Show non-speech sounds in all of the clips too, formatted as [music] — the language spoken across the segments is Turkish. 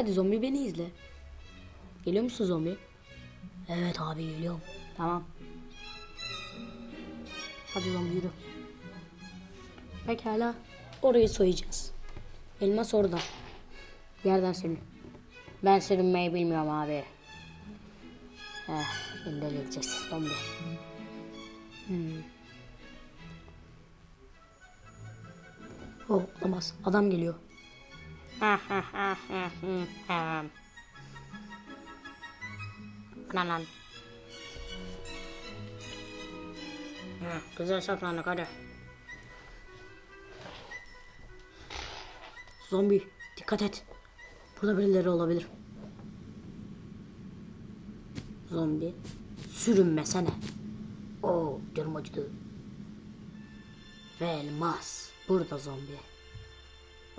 Hadi zombi beni izle. Geliyor musun zombi? Evet abi geliyorum. Tamam. Hadi zombi yürü. Pekala. Orayı soyacağız. Elmas orada. Yerden sürün. Ben sürünmeyi bilmiyorum abi. Eh, şimdi halledeceğiz. Zombi. Hmm. Oh, olamaz. Adam geliyor. Lan lan. Ha, Güzel saklandık hadi. Zombi dikkat et. Burada birileri olabilir. Zombi sürünmesene. Oo canım acıdı. Ve elmas. Burada zombi.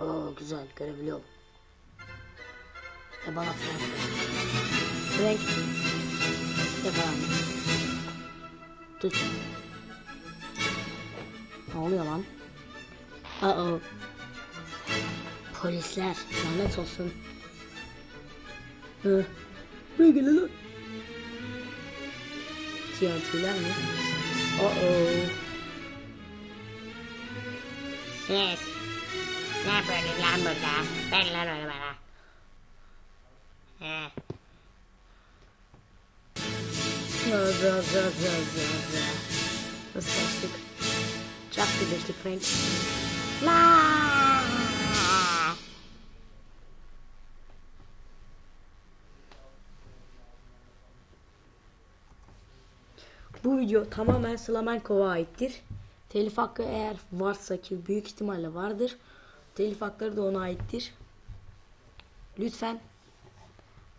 Oo güzel görebiliyorum. Ve bana Frank. Frank. Yakalan. Tut. Ne oluyor lan? Uh oh. Polisler lanet olsun. Hı. Ne geliyor lan? TNT'ler mi? Uh oh. Siz ne yapıyorsunuz lan burada? Ben lan onu bana. Zı zı zı zı zı zı. Nasıl kaçtık? Çok birleştik Frank. La! Bu video tamamen Slamenkov'a aittir. Telif hakkı eğer varsa ki büyük ihtimalle vardır. Telif hakları da ona aittir. Lütfen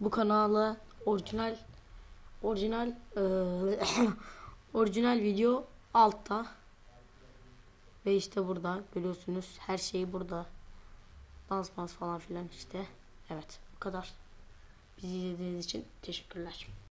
bu kanala orijinal orijinal eee, [coughs] orijinal video altta ve işte burada görüyorsunuz her şey burada dans dans falan filan işte evet bu kadar bizi izlediğiniz için teşekkürler.